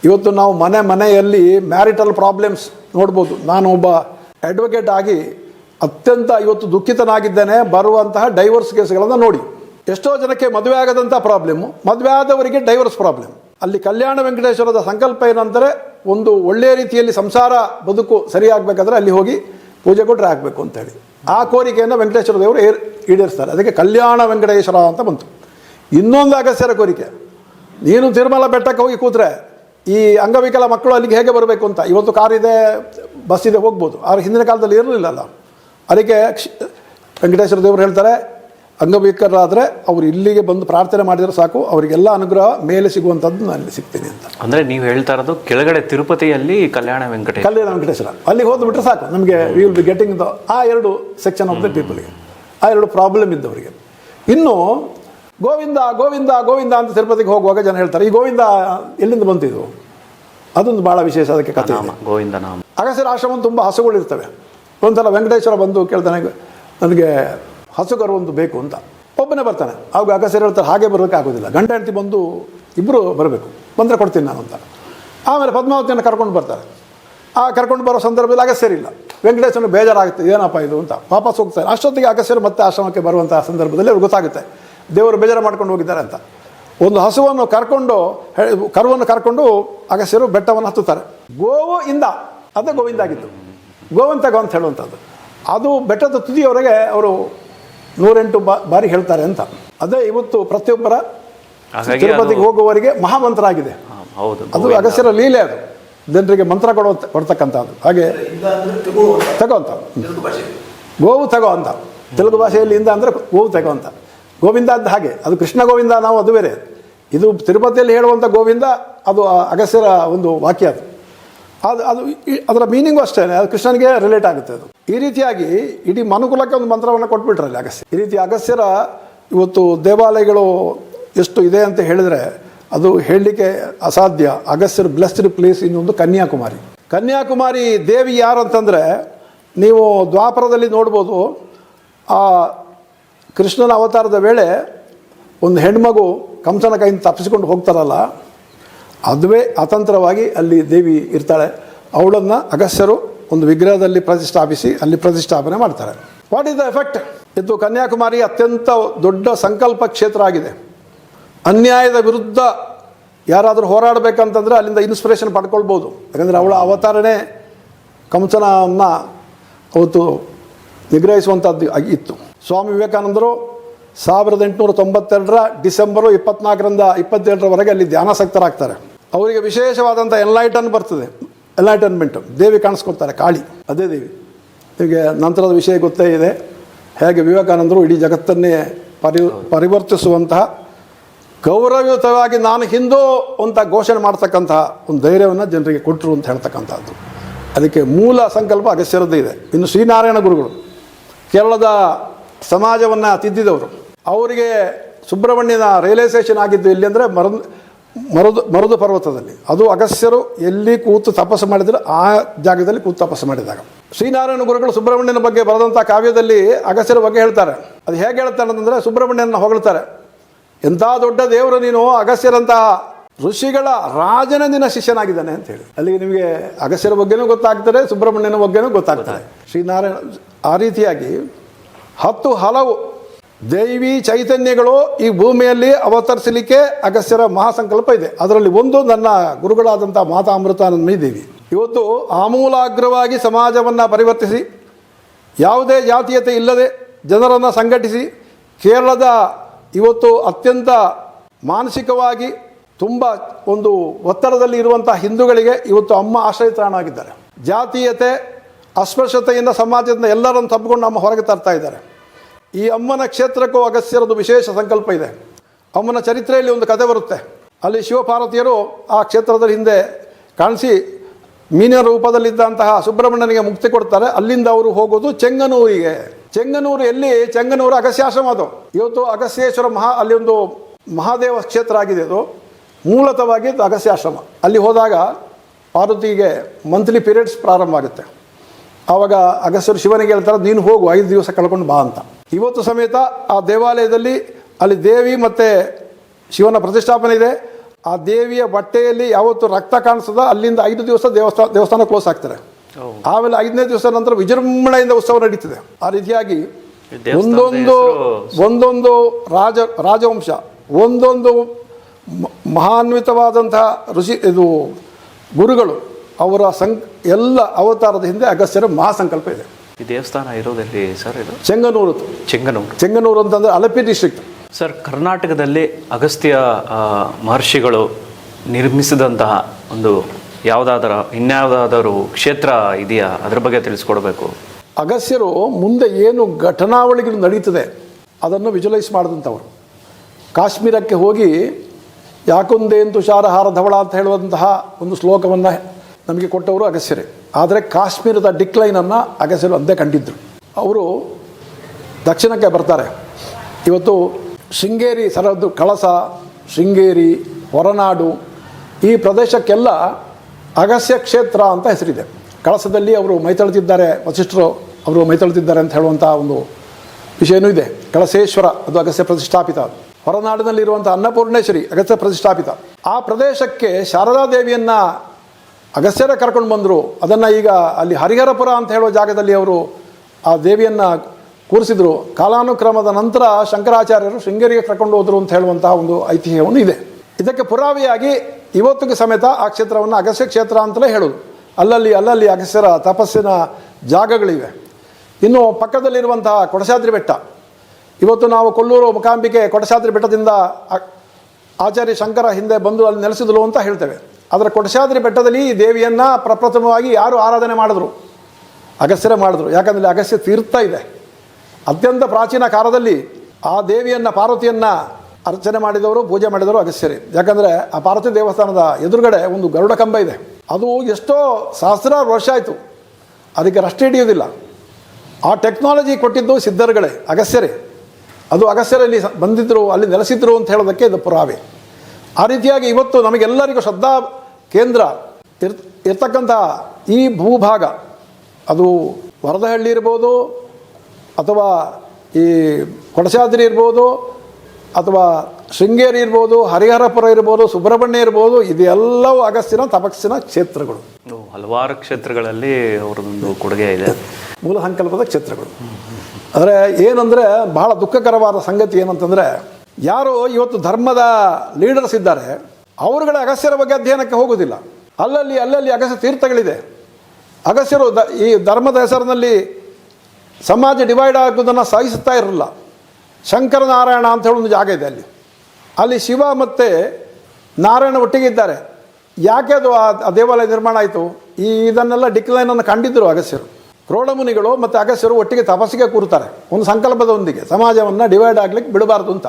ಇವತ್ತು ನಾವು ಮನೆ ಮನೆಯಲ್ಲಿ ಮ್ಯಾರಿಟಲ್ ಪ್ರಾಬ್ಲಮ್ಸ್ ನೋಡ್ಬೋದು. ನಾನು ಒಬ್ಬ ಅಡ್ವೊಕೇಟ್ ಆಗಿ ಅತ್ಯಂತ ಇವತ್ತು ದುಃಖಿತನಾಗಿದ್ದೇನೆ, ಬರುವಂತಹ ಡೈವರ್ಸ್ ಕೇಸ್ಗಳನ್ನು ನೋಡಿ. ಎಷ್ಟೋ ಜನಕ್ಕೆ ಮದುವೆ ಆಗದಂಥ ಪ್ರಾಬ್ಲಮ್ಮು ಮದುವೆ ಆದವರಿಗೆ ಡೈವರ್ಸ್ ಪ್ರಾಬ್ಲಮ್ ಅಲ್ಲಿ ಕಲ್ಯಾಣ ವೆಂಕಟೇಶ್ವರದ ಸಂಕಲ್ಪ ಏನಂದರೆ ಒಂದು ಒಳ್ಳೆಯ ರೀತಿಯಲ್ಲಿ ಸಂಸಾರ ಬದುಕು ಸರಿಯಾಗಬೇಕಾದ್ರೆ ಅಲ್ಲಿ ಹೋಗಿ ಪೂಜೆ ಕೊಟ್ಟರೆ ಆಗಬೇಕು ಅಂತೇಳಿ. ಆ ಕೋರಿಕೆಯನ್ನು ವೆಂಕಟೇಶ್ವರ ದೇವರು ಏರ್ ಈಡೇರಿಸ್ತಾರೆ. ಅದಕ್ಕೆ ಕಲ್ಯಾಣ ವೆಂಕಟೇಶ್ವರ ಅಂತ ಬಂತು. ಇನ್ನೊಂದು ಅಗಸ್ಯರ ಕೋರಿಕೆ. ನೀನು ತಿರುಮಲ ಬೆಟ್ಟಕ್ಕೆ ಹೋಗಿ ಕೂತ್ರೆ ಈ ಅಂಗವಿಕಲ ಮಕ್ಕಳು ಅಲ್ಲಿಗೆ ಹೇಗೆ ಬರಬೇಕು ಅಂತ? ಇವತ್ತು ಕಾರ್ ಇದೆ ಬಸ್ ಇದೆ ಹೋಗ್ಬೋದು. ಆದರೆ ಹಿಂದಿನ ಕಾಲದಲ್ಲಿ ಇರಲಿಲ್ಲಲ್ಲ ಅದಕ್ಕೆ ವೆಂಕಟೇಶ್ವರ ದೇವರು ಹೇಳ್ತಾರೆ ಅಂಗವಿಕಲರಾದರೆ ಅವರು ಇಲ್ಲಿಗೆ ಬಂದು ಪ್ರಾರ್ಥನೆ ಮಾಡಿದರೆ ಸಾಕು ಅವರಿಗೆಲ್ಲ ಅನುಗ್ರಹ ಮೇಲೆ ಸಿಗುವಂಥದ್ದು ನಾನು ಇಲ್ಲಿ ಸಿಗ್ತೀನಿ ಅಂತ. ಅಂದರೆ ನೀವು ಹೇಳ್ತಾ ಇರೋದು ಕೆಳಗಡೆ ತಿರುಪತಿಯಲ್ಲಿ ಕಲ್ಯಾಣ ವೆಂಕಟೇಶ್. ಕಲ್ಯಾಣ ವೆಂಕಟೇಶ್ವರ. ಅಲ್ಲಿಗೆ ಹೋದ್ಬಿಟ್ರೆ ಸಾಕು. ನಮಗೆ we will be getting the ಆ ಎರಡು ಸೆಕ್ಷನ್ ಆಫ್ ದ ಪೀಪಲ್ಗೆ ಆ ಎರಡು ಪ್ರಾಬ್ಲಮ್ ಇದ್ದವರಿಗೆ. ಇನ್ನು ಗೋವಿಂದ ಗೋವಿಂದ ಗೋವಿಂದ ಅಂತ ತಿರುಪತಿಗೆ ಹೋಗುವಾಗ ಜನ ಹೇಳ್ತಾರೆ. ಈ ಗೋವಿಂದ ಎಲ್ಲಿಂದ ಬಂತಿದ್ದು ಅದೊಂದು ಭಾಳ ವಿಶೇಷ ಅದಕ್ಕೆ ಕಥೆ ಗೋವಿಂದ ನಾಮ. ಅಗಸ್ಯರ ಆಶ್ರಮ ತುಂಬ ಹಸುಗಳಿರ್ತವೆ. ಒಂದ್ಸಲ ವೆಂಕಟೇಶ್ವರ ಬಂದು ಕೇಳ್ತಾನೆ ನನಗೆ ಹಸುಗರು ಒಂದು ಬೇಕು ಅಂತ. ಒಬ್ಬನೇ ಬರ್ತಾನೆ. ಅವಾಗ ಅಗಸ್ಯರು ಹೇಳ್ತಾರೆ ಹಾಗೆ ಬರೋಕ್ಕೆ ಆಗೋದಿಲ್ಲ. ಗಂಡ ಹೆಂಡತಿ ಬಂದು ಇಬ್ಬರು ಬರಬೇಕು. ಬಂದರೆ ಕೊಡ್ತೀನಿ ನಾನು ಅಂತ. ಆಮೇಲೆ ಪದ್ಮಾವತಿಯನ್ನು ಕರ್ಕೊಂಡು ಬರ್ತಾರೆ. ಆ ಕರ್ಕೊಂಡು ಬರೋ ಸಂದರ್ಭದಲ್ಲಿ ಅಗಸ್ಯರಿಲ್ಲ ವೆಂಕಟೇಶ್ವರನ ಬೇಜಾರಾಗುತ್ತೆ ಏನಪ್ಪ ಇದು ಅಂತ. ವಾಪಸ್ ಹೋಗ್ತಾರೆ. ಅಷ್ಟೊತ್ತಿಗೆ ಅಗಸ್ಯರು ಮತ್ತೆ ಆಶ್ರಮಕ್ಕೆ ಬರುವಂಥ ಸಂದರ್ಭದಲ್ಲಿ ಅವ್ರಿಗೆ ಗೊತ್ತಾಗುತ್ತೆ. ದೇವರು ಬೇಜಾರು ಮಾಡ್ಕೊಂಡು ಹೋಗಿದ್ದಾರೆ ಅಂತ. ಒಂದು ಹಸುವನ್ನು ಕರ್ಕೊಂಡು ಕರುವನ್ನು ಕರ್ಕೊಂಡು ಅಗಸ್ಯರು ಬೆಟ್ಟವನ್ನು ಹತ್ತುತ್ತಾರೆ. ಗೋವು ಇಂದ ಅದೇ ಗೋವಿಂದ ಆಗಿತ್ತು ಗೋವಂತ ಗೋ ಅಂತ ಹೇಳುವಂಥದ್ದು. ಅದು ಬೆಟ್ಟದ ತುದಿಯವರೆಗೆ ಅವರು ನೂರೆಂಟು ಬಾ ಬಾರಿ ಹೇಳ್ತಾರೆ ಅಂತ. ಅದೇ ಇವತ್ತು ಪ್ರತಿಯೊಬ್ಬರ ಹಾಗಾಗಿ ತಿರುಪತಿಗೆ ಹೋಗುವವರಿಗೆ ಮಹಾಮಂತ್ರ ಆಗಿದೆ ಹೌದು ಅದು. ಅಗಸ್ಯರ ಲೀಲೆ ಅದು. ಜನರಿಗೆ ಮಂತ್ರ ಕೊಡುವ ಕೊಡ್ತಕ್ಕಂಥದ್ದು. ಹಾಗೆ ತಗೋ ಅಂತ. ಗೋವು ತಗೋ ಅಂತ. ತೆಲುಗು ಭಾಷೆಯಲ್ಲಿ ಇಂದ ಅಂದರೆ ಗೋವು ತಗೋ ಅಂತ. ಗೋವಿಂದ ಅಂತ ಹಾಗೆ. ಅದು ಕೃಷ್ಣ ಗೋವಿಂದ ನಾವು ಅದು ಬೇರೆ. ಇದು ತಿರುಪತಿಯಲ್ಲಿ ಹೇಳುವಂಥ ಗೋವಿಂದ, ಅದು ಅಗಸ್ಯರ ಒಂದು ವಾಕ್ಯ ಅದು. ಅದು ಅದು ಅದರ ಮೀನಿಂಗು ಅಷ್ಟೇ, ಅದು ಕೃಷ್ಣನಿಗೆ ರಿಲೇಟ್ ಆಗುತ್ತೆ ಅದು. ಈ ರೀತಿಯಾಗಿ ಇಡೀ ಮನುಕುಲಕ್ಕೆ ಒಂದು ಮಂತ್ರವನ್ನು ಕೊಟ್ಬಿಟ್ರಲ್ಲಿ ಅಗಸ್ಯ ಈ ರೀತಿ ಅಗಸ್ಯರ ಇವತ್ತು ದೇವಾಲಯಗಳು ಎಷ್ಟು ಇದೆ ಅಂತ ಹೇಳಿದರೆ ಅದು ಹೇಳಲಿಕ್ಕೆ ಅಸಾಧ್ಯ. ಅಗಸ್ಯರು ಬ್ಲೆಸ್ಡ್ ಪ್ಲೇಸ್ ಇನ್ನೊಂದು ಕನ್ಯಾಕುಮಾರಿ. ಕನ್ಯಾಕುಮಾರಿ ದೇವಿ ಯಾರು ಅಂತಂದರೆ, ನೀವು ದ್ವಾಪರದಲ್ಲಿ ನೋಡ್ಬೋದು, ಆ ಕೃಷ್ಣನ ಅವತಾರದ ವೇಳೆ ಒಂದು ಹೆಣ್ಮಗು ಕಂಸನ ಕೈಯಿಂದ ತಪ್ಪಿಸಿಕೊಂಡು ಹೋಗ್ತಾರಲ್ಲ, ಅದುವೇ ಅತಂತ್ರವಾಗಿ ಅಲ್ಲಿ ದೇವಿ ಇರ್ತಾಳೆ. ಅವಳನ್ನು ಅಗಸ್ಯರು ಒಂದು ವಿಗ್ರಹದಲ್ಲಿ ಪ್ರತಿಷ್ಠಾಪಿಸಿ ಅಲ್ಲಿ ಪ್ರತಿಷ್ಠಾಪನೆ ಮಾಡ್ತಾರೆ. ವಾಟ್ ಈಸ್ ದ ಎಫೆಕ್ಟ್ ಇದು ಕನ್ಯಾಕುಮಾರಿ ಅತ್ಯಂತ ದೊಡ್ಡ ಸಂಕಲ್ಪ ಕ್ಷೇತ್ರ ಆಗಿದೆ. ಅನ್ಯಾಯದ ವಿರುದ್ಧ ಯಾರಾದರೂ ಹೋರಾಡಬೇಕಂತಂದರೆ ಅಲ್ಲಿಂದ ಇನ್ಸ್ಪಿರೇಷನ್ ಪಡ್ಕೊಳ್ಬೋದು. ಯಾಕಂದರೆ ಅವಳ ಅವತಾರನೇ ಕಂಸನನ್ನು ಅವತ್ತು ನಿಗ್ರಹಿಸುವಂಥದ್ದು ಇತ್ತು. ಸ್ವಾಮಿ ವಿವೇಕಾನಂದರು ಸಾವಿರದ ಎಂಟುನೂರ ತೊಂಬತ್ತೆರಡರ ಡಿಸೆಂಬರು ಇಪ್ಪತ್ನಾಲ್ಕರಿಂದ ಇಪ್ಪತ್ತೇಳರವರೆಗೆ ಅಲ್ಲಿ ಧ್ಯಾನಾಸಕ್ತರಾಗ್ತಾರೆ. ಅವರಿಗೆ ವಿಶೇಷವಾದಂಥ ಎನ್ಲೈಟನ್ ಬರ್ತದೆ. ಎನ್ಲೈಟನ್ಮೆಂಟ್ ದೇವಿ ಕಾಣಿಸ್ಕೊಳ್ತಾರೆ, ಕಾಳಿ. ಅದೇ ದೇವಿ. ಹೀಗೆ ನಂತರದ ವಿಷಯ ಗೊತ್ತೇ ಇದೆ. ಹೇಗೆ ವಿವೇಕಾನಂದರು ಇಡೀ ಜಗತ್ತನ್ನೇ ಪರಿ ಪರಿವರ್ತಿಸುವಂತಹ ಗೌರವಯುತವಾಗಿ ನಾನು ಹಿಂದೂ ಅಂತ ಘೋಷಣೆ ಮಾಡ್ತಕ್ಕಂತಹ ಒಂದು ಧೈರ್ಯವನ್ನು ಜನರಿಗೆ ಕೊಟ್ಟರು ಅಂತ ಹೇಳ್ತಕ್ಕಂಥದ್ದು. ಅದಕ್ಕೆ ಮೂಲ ಸಂಕಲ್ಪ ಅಗಸ್ಯರದ್ದೇ ಇದೆ. ಇನ್ನು ಶ್ರೀನಾರಾಯಣ ಗುರುಗಳು ಕೇರಳದ ಸಮಾಜವನ್ನು ತಿದ್ದಿದವರು. ಅವರಿಗೆ ಸುಬ್ರಹ್ಮಣ್ಯನ ರೈಲ್ವೆ ಸ್ಟೇಷನ್ ಆಗಿದ್ದು ಎಲ್ಲಿ ಅಂದರೆ ಮರದು, ಮರುದು ಮರುದು ಪರ್ವತದಲ್ಲಿ. ಅದು ಅಗಸ್ಯರು ಎಲ್ಲಿ ಕೂತು ತಪಸ್ಸು ಮಾಡಿದ್ರು ಆ ಜಾಗದಲ್ಲಿ ಕೂತು ತಪಸ್ಸು ಮಾಡಿದಾಗ. ಶ್ರೀನಾರಾಯಣ ಗುರುಗಳು ಸುಬ್ರಹ್ಮಣ್ಯನ ಬಗ್ಗೆ ಬರೆದಂಥ ಕಾವ್ಯದಲ್ಲಿ ಅಗಸ್ಯರ ಬಗ್ಗೆ ಹೇಳ್ತಾರೆ. ಅದು ಹೇಗೆ ಹೇಳ್ತಾರೆ ಅಂತಂದರೆ ಸುಬ್ರಹ್ಮಣ್ಯನ ಹೊಗಳ್ತಾರೆ. ಎಂಥ ದೊಡ್ಡ ದೇವರು ನೀನು ಅಗಸ್ಯರಂತಹ ಋಷಿಗಳ ರಾಜನ ನಿನ್ನ ಶಿಷ್ಯನಾಗಿದ್ದಾನೆ ಅಂತ ಹೇಳಿ. ಅಲ್ಲಿಗೆ ನಿಮಗೆ ಅಗಸ್ಯರ ಬಗ್ಗೆನೂ ಗೊತ್ತಾಗ್ತಾರೆ ಸುಬ್ರಹ್ಮಣ್ಯನ ಬಗ್ಗೆನೂ ಗೊತ್ತಾಗ್ತದೆ. ಶ್ರೀನಾರಾಯಣ ಆ ರೀತಿಯಾಗಿ ಹತ್ತು ಹಲವು ದೈವಿ ಚೈತನ್ಯಗಳು ಈ ಭೂಮಿಯಲ್ಲಿ ಅವತರಿಸಲಿಕ್ಕೆ ಅಗಸ್ಯರ ಮಹಾಸಂಕಲ್ಪ ಇದೆ. ಅದರಲ್ಲಿ ಒಂದು ನನ್ನ ಗುರುಗಳಾದಂಥ ಮಾತಾ ಅಮೃತಾನಂದಮಯಿ ದೇವಿ ಇವತ್ತು ಆಮೂಲಾಗ್ರವಾಗಿ ಸಮಾಜವನ್ನು ಪರಿವರ್ತಿಸಿ, ಯಾವುದೇ ಜಾತೀಯತೆ ಇಲ್ಲದೆ ಜನರನ್ನು ಸಂಘಟಿಸಿ, ಕೇರಳದ ಇವತ್ತು ಅತ್ಯಂತ ಮಾನಸಿಕವಾಗಿ ತುಂಬ ಒಂದು ಒತ್ತಡದಲ್ಲಿ ಇರುವಂಥ ಹಿಂದೂಗಳಿಗೆ ಇವತ್ತು ಅಮ್ಮ ಆಶ್ರಯ ತಾಣ ಆಗಿದ್ದಾರೆ ಜಾತೀಯತೆ, ಅಸ್ಪೃಶ್ಯತೆಯಿಂದ ಸಮಾಜದಿಂದ ಎಲ್ಲರನ್ನು ತಬ್ಬಿಕೊಂಡು ನಮ್ಮ ಹೊರಗೆ ತರ್ತಾ ಇದ್ದಾರೆ. ಈ ಅಮ್ಮನ ಕ್ಷೇತ್ರಕ್ಕೂ ಅಗಸ್ಯರದು ವಿಶೇಷ ಸಂಕಲ್ಪ ಇದೆ. ಅಮ್ಮನ ಚರಿತ್ರೆಯಲ್ಲಿ ಒಂದು ಕಥೆ ಬರುತ್ತೆ. ಅಲ್ಲಿ ಶಿವಪಾರ್ವತಿಯರು ಆ ಕ್ಷೇತ್ರದ ಹಿಂದೆ ಕಾಣಿಸಿ ಮೀನಿನ ರೂಪದಲ್ಲಿದ್ದಂತಹ ಸುಬ್ರಹ್ಮಣ್ಯನಿಗೆ ಮುಕ್ತಿ ಕೊಡ್ತಾರೆ. ಅಲ್ಲಿಂದ ಅವರು ಹೋಗೋದು ಚೆಂಗನೂರಿಗೆ. ಚೆಂಗನೂರು ಎಲ್ಲಿ? ಚೆಂಗನೂರು ಅಗಸ್ಯಾಶ್ರಮ ಅದು. ಇವತ್ತು ಅಗಸ್ಯೇಶ್ವರ ಮಹಾ ಅಲ್ಲಿ ಒಂದು ಮಹಾದೇವ ಕ್ಷೇತ್ರ ಆಗಿದೆ ಅದು. ಮೂಲತವಾಗಿ ಅಗಸ್ಯಾಶ್ರಮ ಅಲ್ಲಿ ಹೋದಾಗ ಪಾರ್ವತಿಗೆ ಮಂತ್ಲಿ ಪೀರಿಯಡ್ಸ್ ಪ್ರಾರಂಭ ಆಗುತ್ತೆ. ಆವಾಗ ಅಗಸ್ಯರು ಶಿವನಿಗೆ ಹೇಳ್ತಾರೆ, ನೀನು ಹೋಗು, ಐದು ದಿವಸ ಕಳ್ಕೊಂಡು ಬಾ ಅಂತ. ಇವತ್ತು ಸಮೇತ ಆ ದೇವಾಲಯದಲ್ಲಿ ಅಲ್ಲಿ ದೇವಿ ಮತ್ತು ಶಿವನ ಪ್ರತಿಷ್ಠಾಪನೆ ಇದೆ. ಆ ದೇವಿಯ ಬಟ್ಟೆಯಲ್ಲಿ ಯಾವತ್ತು ರಕ್ತ ಕಾಣಿಸದ ಅಲ್ಲಿಂದ ಐದು ದಿವಸ ದೇವಸ್ಥಾನ ದೇವಸ್ಥಾನ ಕ್ಲೋಸ್ ಆಗ್ತಾರೆ ಆಮೇಲೆ ಐದನೇ ದಿವಸ ನಂತರ ವಿಜೃಂಭಣೆಯಿಂದ ಉತ್ಸವ ನಡೀತದೆ. ಆ ರೀತಿಯಾಗಿ ಒಂದೊಂದು ಒಂದೊಂದು ರಾಜ ರಾಜವಂಶ ಒಂದೊಂದು ಮಹಾನ್ವಿತವಾದಂತಹ ಋಷಿ ಇದು ಗುರುಗಳು ಅವರ ಸಂ ಎಲ್ಲ ಅವತಾರದ ಹಿಂದೆ ಅಗಸ್ತ್ಯರ ಮಹಾಸಂಕಲ್ಪ ಇದೆ. ಈ ದೇವಸ್ಥಾನ ಇರೋದಲ್ಲಿ ಸರ್ ಇದು? ಚೆಂಗನೂರು. ಚೆಂಗನೂರು. ಚೆಂಗನೂರು ಅಂತಂದ್ರೆ ಅಲಪಿ ಡಿಸ್ಟ್ರಿಕ್ಟ್ ಸರ್ ಕರ್ನಾಟಕದಲ್ಲಿ ಅಗಸ್ತ್ಯ ಮಹರ್ಷಿಗಳು ನಿರ್ಮಿಸಿದಂತಹ ಒಂದು ಯಾವುದಾದರ ಇನ್ಯಾವುದಾದರೂ ಕ್ಷೇತ್ರ ಇದೆಯಾ? ಅದ್ರ ಬಗ್ಗೆ ತಿಳಿಸ್ಕೊಡ್ಬೇಕು. ಅಗಸ್ತ್ಯರು ಮುಂದೆ ಏನು ಘಟನಾವಳಿಗಳು ನಡೀತದೆ ಅದನ್ನು ವಿಜುಲೈಸ್ ಮಾಡಿದಂಥವ್ರು. ಕಾಶ್ಮೀರಕ್ಕೆ ಹೋಗಿ ಯಾಕೊಂದೇನು ಶಾರಹಾರ ಧವಳ ಅಂತ ಹೇಳುವಂತಹ ಒಂದು ಶ್ಲೋಕವನ್ನು ನಮಗೆ ಕೊಟ್ಟವರು ಅಗಸ್ಯರೇ ಆದರೆ ಕಾಶ್ಮೀರದ ಡಿಕ್ಲೈನನ್ನು ಅಗಸೆಲು ಅಂದೇ ಕಂಡಿದ್ದರು ಅವರು ದಕ್ಷಿಣಕ್ಕೆ ಬರ್ತಾರೆ. ಇವತ್ತು ಶೃಂಗೇರಿ ಸರಹದ್ದು ಕಳಸ, ಶೃಂಗೇರಿ, ಹೊರನಾಡು ಈ ಪ್ರದೇಶಕ್ಕೆಲ್ಲ ಅಗಸ್ಯ ಕ್ಷೇತ್ರ ಅಂತ ಹೆಸರಿದೆ. ಕಳಸದಲ್ಲಿ ಅವರು ಮೈತೊಳೆದಿದ್ದಾರೆ ವಸಿಷ್ಠರು ಅವರು ಮೈತೊಳೆದಿದ್ದಾರೆ ಅಂತ ಹೇಳುವಂಥ ಒಂದು ವಿಷಯನೂ ಇದೆ. ಕಳಸೇಶ್ವರ, ಅದು ಅಗಸ್ಯ ಪ್ರತಿಷ್ಠಾಪಿತ. ಹೊರನಾಡಿನಲ್ಲಿರುವಂಥ ಅನ್ನಪೂರ್ಣೇಶ್ವರಿ ಅಗಸ್ಯ ಪ್ರತಿಷ್ಠಾಪಿತ. ಆ ಪ್ರದೇಶಕ್ಕೆ ಶಾರದಾ ದೇವಿಯನ್ನು ಅಗಸ್ತ್ಯರೇ ಕರ್ಕೊಂಡು ಬಂದರು. ಅದನ್ನು ಈಗ ಅಲ್ಲಿ ಹರಿಹರಪುರ ಅಂತ ಹೇಳುವ ಜಾಗದಲ್ಲಿ ಅವರು ಆ ದೇವಿಯನ್ನು ಕೂರಿಸಿದರು. ಕಾಲಾನುಕ್ರಮದ ನಂತರ ಶಂಕರಾಚಾರ್ಯರು ಶೃಂಗೇರಿಗೆ ಕರ್ಕೊಂಡು ಹೋದರು ಅಂತ ಹೇಳುವಂತಹ ಒಂದು ಐತಿಹ್ಯವನ್ನು ಇದೆ. ಇದಕ್ಕೆ ಪುರಾವೆಯಾಗಿ ಇವತ್ತಿಗೆ ಸಮೇತ ಆ ಕ್ಷೇತ್ರವನ್ನು ಅಗಸ್ಯ ಕ್ಷೇತ್ರ ಅಂತಲೇ ಹೇಳೋದು. ಅಲ್ಲಲ್ಲಿ ಅಲ್ಲಲ್ಲಿ ಅಗಸ್ಯರ ತಪಸ್ಸಿನ ಜಾಗಗಳಿವೆ. ಇನ್ನು ಪಕ್ಕದಲ್ಲಿರುವಂತಹ ಕೊಡಸಾದ್ರಿ ಬೆಟ್ಟ. ಇವತ್ತು ನಾವು ಕೊಲ್ಲೂರು ಮುಖಾಂಬಿಕೆ ಕೊಡಸಾದ್ರಿ ಬೆಟ್ಟದಿಂದ ಆಚಾರ್ಯ ಶಂಕರ ಹಿಂದೆ ಬಂದು ಅಲ್ಲಿ ನೆಲೆಸಿದಳು ಅಂತ ಹೇಳ್ತೇವೆ. ಅದರ ಕೊಟಶಾದ್ರಿ ಬೆಟ್ಟದಲ್ಲಿ ಈ ದೇವಿಯನ್ನು ಪ್ರಪ್ರಥಮವಾಗಿ ಯಾರು ಆರಾಧನೆ ಮಾಡಿದ್ರು? ಅಗಸ್ಯರೇ ಮಾಡಿದ್ರು. ಯಾಕಂದರೆ ಅಗಸ್ಯ ತೀರ್ಥ ಇದೆ. ಅತ್ಯಂತ ಪ್ರಾಚೀನ ಕಾಲದಲ್ಲಿ ಆ ದೇವಿಯನ್ನು, ಪಾರ್ವತಿಯನ್ನು ಅರ್ಚನೆ ಮಾಡಿದವರು, ಪೂಜೆ ಮಾಡಿದವರು ಅಗಸ್ಯರೇ ಯಾಕಂದರೆ ಆ ಪಾರ್ವತಿ ದೇವಸ್ಥಾನದ ಎದುರುಗಡೆ ಒಂದು ಗರುಡ ಕಂಬ ಇದೆ. ಅದು ಎಷ್ಟೋ ಸಹಸ್ರಾರು ವರ್ಷ ಆಯಿತು. ಅದಕ್ಕೆ ರಷ್ಟೆ ಹಿಡಿಯೋದಿಲ್ಲ ಆ ಟೆಕ್ನಾಲಜಿ ಕೊಟ್ಟಿದ್ದು ಸಿದ್ಧರುಗಳೇ ಅಗಸ್ಯರೇ ಅದು ಅಗಸ್ಯರಲ್ಲಿ ಬಂದಿದ್ದರು ಅಲ್ಲಿ ನೆಲೆಸಿದ್ರು ಅಂತ ಹೇಳೋದಕ್ಕೆ ಇದು ಪುರಾವೆ. ಆ ರೀತಿಯಾಗಿ ಇವತ್ತು ನಮಗೆಲ್ಲರಿಗೂ ಶ್ರದ್ಧಾ ಕೇಂದ್ರ ಇರ್ ಇರ್ತಕ್ಕಂಥ ಈ ಭೂಭಾಗ ಅದು ವರದಹಳ್ಳಿ ಇರ್ಬೋದು ಅಥವಾ ಈ ಕೊಡಚಾದ್ರಿ ಇರ್ಬೋದು ಅಥವಾ ಶೃಂಗೇರಿ ಇರ್ಬೋದು ಹರಿಹರಪುರ ಇರ್ಬೋದು ಸುಬ್ರಹ್ಮಣ್ಯ ಇರ್ಬೋದು ಇದೆಲ್ಲವೂ ಅಗಸ್ತಿನ ತಪಸ್ಸಿನ ಕ್ಷೇತ್ರಗಳು. ಹಲವಾರು ಕ್ಷೇತ್ರಗಳಲ್ಲಿ ಅವರದೊಂದು ಕೊಡುಗೆ ಇದೆ. ಮೂಲ ಸಂಕಲ್ಪದ ಕ್ಷೇತ್ರಗಳು. ಆದರೆ ಏನಂದರೆ ಬಹಳ ದುಃಖಕರವಾದ ಸಂಗತಿ ಏನಂತಂದರೆ ಯಾರು ಇವತ್ತು ಧರ್ಮದ ಲೀಡರ್ಸ್ ಇದ್ದಾರೆ ಅವರುಗಳ ಅಗಸ್ಯರ ಬಗ್ಗೆ ಅಧ್ಯಯನಕ್ಕೆ ಹೋಗುವುದಿಲ್ಲ. ಅಲ್ಲಲ್ಲಿ ಅಲ್ಲಲ್ಲಿ ಅಗಸ್ಯ ತೀರ್ಥಗಳಿದೆ. ಅಗಸ್ಯರು ದ, ಈ ಧರ್ಮದ ಹೆಸರಿನಲ್ಲಿ ಸಮಾಜ ಡಿವೈಡ್ ಆಗುವುದನ್ನು ಸಹಿಸುತ್ತಾ ಇರಲಿಲ್ಲ ಶಂಕರನಾರಾಯಣ ಅಂತ ಹೇಳಿ ಒಂದು ಜಾಗ ಇದೆ ಅಲ್ಲಿ. ಅಲ್ಲಿ ಶಿವ ಮತ್ತು ನಾರಾಯಣ ಒಟ್ಟಿಗೆ ಇದ್ದಾರೆ. ಯಾಕೆ ಅದು ಆ ದೇವಾಲಯ ನಿರ್ಮಾಣ ಆಯಿತು? ಈ ಇದನ್ನೆಲ್ಲ ಡಿಕ್ಲೈನನ್ನು ಕಂಡಿದ್ದರು ಅಗಸ್ಯರು ಕ್ರೋಢಮುನಿಗಳು ಮತ್ತು ಅಗಸ್ಯರು ಒಟ್ಟಿಗೆ ತಪಸ್ಸಿಗೆ ಕೂರ್ತಾರೆ ಒಂದು ಸಂಕಲ್ಪದೊಂದಿಗೆ ಸಮಾಜವನ್ನು ಡಿವೈಡ್ ಆಗ್ಲಿಕ್ಕೆ ಬಿಡಬಾರ್ದು ಅಂತ.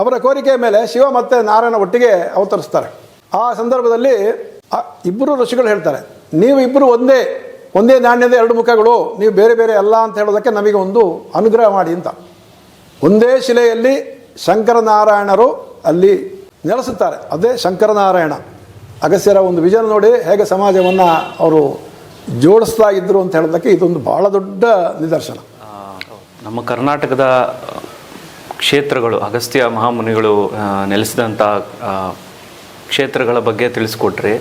ಅವರ ಕೋರಿಕೆಯ ಮೇಲೆ ಶಿವ ಮತ್ತು ನಾರಾಯಣ ಒಟ್ಟಿಗೆ ಅವತರಿಸ್ತಾರೆ. ಆ ಸಂದರ್ಭದಲ್ಲಿ ಇಬ್ಬರು ಋಷಿಗಳು ಹೇಳ್ತಾರೆ, ನೀವು ಇಬ್ಬರು ಒಂದೇ ಒಂದೇ ನಾಣ್ಯದ ಎರಡು ಮುಖಗಳು, ನೀವು ಬೇರೆ ಬೇರೆ ಅಲ್ಲ ಅಂತ ಹೇಳೋದಕ್ಕೆ ನಮಗೆ ಒಂದು ಅನುಗ್ರಹ ಮಾಡಿ ಅಂತ. ಒಂದೇ ಶಿಲೆಯಲ್ಲಿ ಶಂಕರನಾರಾಯಣರು ಅಲ್ಲಿ ನೆಲೆಸುತ್ತಾರೆ. ಅದೇ ಶಂಕರನಾರಾಯಣ. ಅಗಸ್ಯರ ಒಂದು ವಿಜನ್ ನೋಡಿ ಹೇಗೆ ಸಮಾಜವನ್ನು ಅವರು ಜೋಡಿಸ್ತಾ ಇದ್ದರು ಅಂತ ಹೇಳೋದಕ್ಕೆ ಇದೊಂದು ಬಹಳ ದೊಡ್ಡ ನಿದರ್ಶನ. ನಮ್ಮ ಕರ್ನಾಟಕದ ಕ್ಷೇತ್ರಗಳು, ಅಗಸ್ತ್ಯ ಮಹಾಮುನಿಗಳು ನೆಲೆಸಿದಂಥ ಕ್ಷೇತ್ರಗಳ ಬಗ್ಗೆ ತಿಳಿಸ್ಕೊಟ್ರಿ,